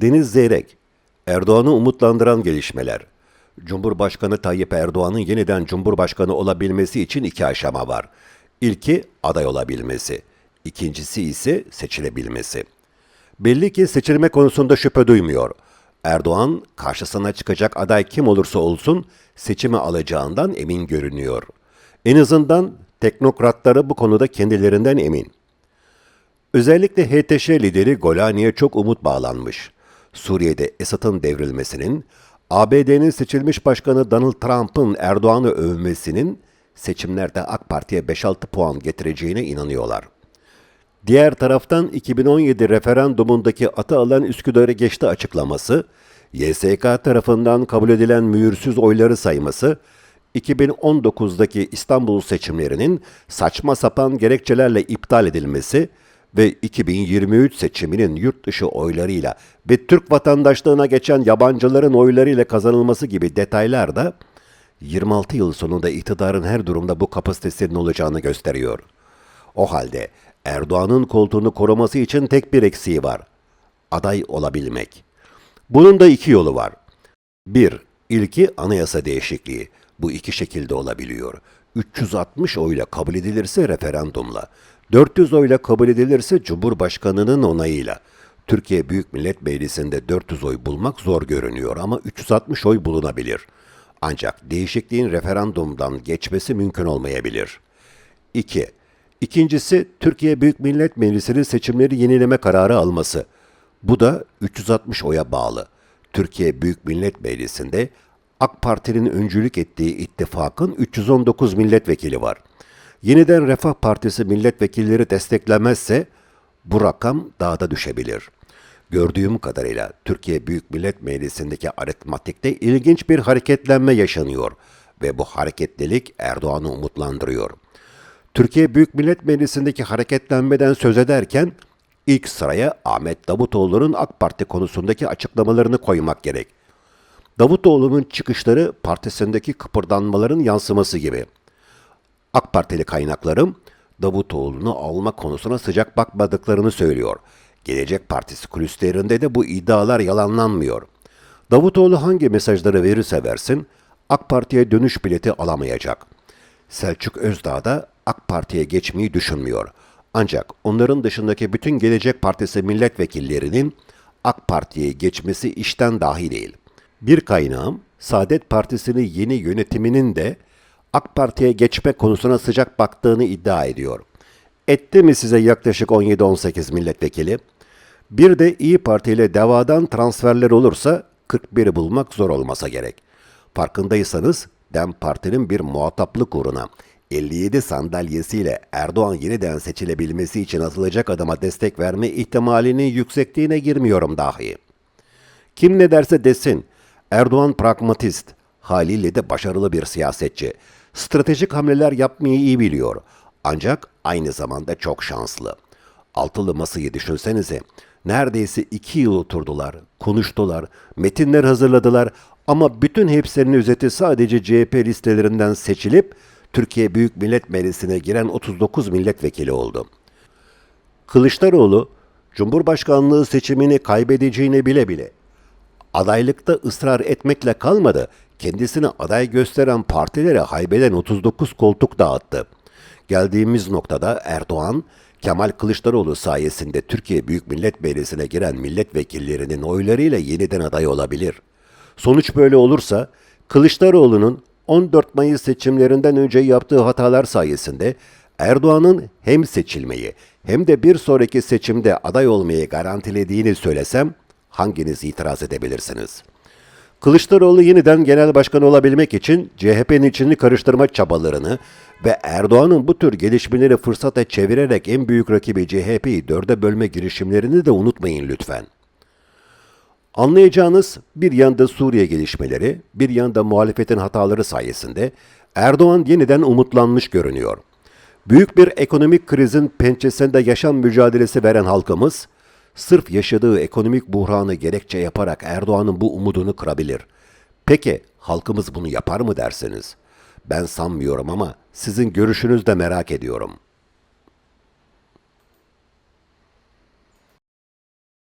Deniz Zeyrek, Erdoğan'ı umutlandıran gelişmeler. Cumhurbaşkanı Tayyip Erdoğan'ın yeniden Cumhurbaşkanı olabilmesi için iki aşama var. İlki aday olabilmesi, ikincisi ise seçilebilmesi. Belli ki seçilme konusunda şüphe duymuyor. Erdoğan karşısına çıkacak aday kim olursa olsun seçimi alacağından emin görünüyor. En azından teknokratları bu konuda kendilerinden emin. Özellikle HTŞ lideri Golani'ye çok umut bağlanmış. Suriye'de Esad'ın devrilmesinin, ABD'nin seçilmiş başkanı Donald Trump'ın Erdoğan'ı övmesinin seçimlerde AK Parti'ye 5-6 puan getireceğine inanıyorlar. Diğer taraftan 2017 referandumundaki atı alan Üsküdar'ı geçti açıklaması, YSK tarafından kabul edilen mühürsüz oyları sayması, 2019'daki İstanbul seçimlerinin saçma sapan gerekçelerle iptal edilmesi ve 2023 seçiminin yurt dışı oylarıyla ve Türk vatandaşlığına geçen yabancıların oylarıyla kazanılması gibi detaylar da 26 yıl sonunda iktidarın her durumda bu kapasitesinin olacağını gösteriyor. O halde Erdoğan'ın koltuğunu koruması için tek bir eksiği var. Aday olabilmek. Bunun da iki yolu var. Bir, ilki anayasa değişikliği. Bu iki şekilde olabiliyor. 360 oyla kabul edilirse referandumla, 400 oyla kabul edilirse Cumhurbaşkanı'nın onayıyla. Türkiye Büyük Millet Meclisi'nde 400 oy bulmak zor görünüyor ama 360 oy bulunabilir. Ancak değişikliğin referandumdan geçmesi mümkün olmayabilir. 2. İkincisi Türkiye Büyük Millet Meclisi'nin seçimleri yenileme kararı alması. Bu da 360 oya bağlı. Türkiye Büyük Millet Meclisi'nde AK Parti'nin öncülük ettiği ittifakın 319 milletvekili var. Yeniden Refah Partisi milletvekilleri desteklemezse bu rakam daha da düşebilir. Gördüğüm kadarıyla Türkiye Büyük Millet Meclisi'ndeki aritmatikte ilginç bir hareketlenme yaşanıyor ve bu hareketlilik Erdoğan'ı umutlandırıyor. Türkiye Büyük Millet Meclisi'ndeki hareketlenmeden söz ederken ilk sıraya Ahmet Davutoğlu'nun AK Parti konusundaki açıklamalarını koymak gerek. Davutoğlu'nun çıkışları partisindeki kıpırdanmaların yansıması gibi. AK Partili kaynaklarım Davutoğlu'nu alma konusuna sıcak bakmadıklarını söylüyor. Gelecek Partisi kulislerinde de bu iddialar yalanlanmıyor. Davutoğlu hangi mesajları verirse versin AK Parti'ye dönüş bileti alamayacak. Selçuk Özdağ da AK Parti'ye geçmeyi düşünmüyor. Ancak onların dışındaki bütün Gelecek Partisi milletvekillerinin AK Parti'ye geçmesi işten dahi değil. Bir kaynağım Saadet Partisi'nin yeni yönetiminin de AK Parti'ye geçme konusuna sıcak baktığını iddia ediyor. Etti mi size yaklaşık 17-18 milletvekili? Bir de İyi Parti ile devadan transferler olursa 41'i bulmak zor olmasa gerek. Farkındaysanız DEM Parti'nin bir muhataplık uğruna 57 sandalyesiyle Erdoğan yeniden seçilebilmesi için atılacak adama destek verme ihtimalinin yüksekliğine girmiyorum dahi. Kim ne derse desin, Erdoğan pragmatist, haliyle de başarılı bir siyasetçi. Stratejik hamleler yapmayı iyi biliyor. Ancak aynı zamanda çok şanslı. Altılı masayı düşünsenize. Neredeyse iki yıl oturdular, konuştular, metinler hazırladılar ama bütün hepsinin özeti sadece CHP listelerinden seçilip Türkiye Büyük Millet Meclisi'ne giren 39 milletvekili oldu. Kılıçdaroğlu, Cumhurbaşkanlığı seçimini kaybedeceğini bile bile adaylıkta ısrar etmekle kalmadı, kendisini aday gösteren partilere haybeden 39 koltuk dağıttı. Geldiğimiz noktada Erdoğan, Kemal Kılıçdaroğlu sayesinde Türkiye Büyük Millet Meclisi'ne giren milletvekillerinin oylarıyla yeniden aday olabilir. Sonuç böyle olursa Kılıçdaroğlu'nun 14 Mayıs seçimlerinden önce yaptığı hatalar sayesinde Erdoğan'ın hem seçilmeyi hem de bir sonraki seçimde aday olmayı garantilediğini söylesem hanginiz itiraz edebilirsiniz? Kılıçdaroğlu yeniden genel başkan olabilmek için CHP'nin içini karıştırma çabalarını ve Erdoğan'ın bu tür gelişmeleri fırsata çevirerek en büyük rakibi CHP'yi dörde bölme girişimlerini de unutmayın lütfen. Anlayacağınız bir yanda Suriye gelişmeleri, bir yanda muhalefetin hataları sayesinde Erdoğan yeniden umutlanmış görünüyor. Büyük bir ekonomik krizin pençesinde yaşam mücadelesi veren halkımız, sırf yaşadığı ekonomik buhranı gerekçe yaparak Erdoğan'ın bu umudunu kırabilir. Peki halkımız bunu yapar mı dersiniz? Ben sanmıyorum ama sizin görüşünüzü de merak ediyorum.''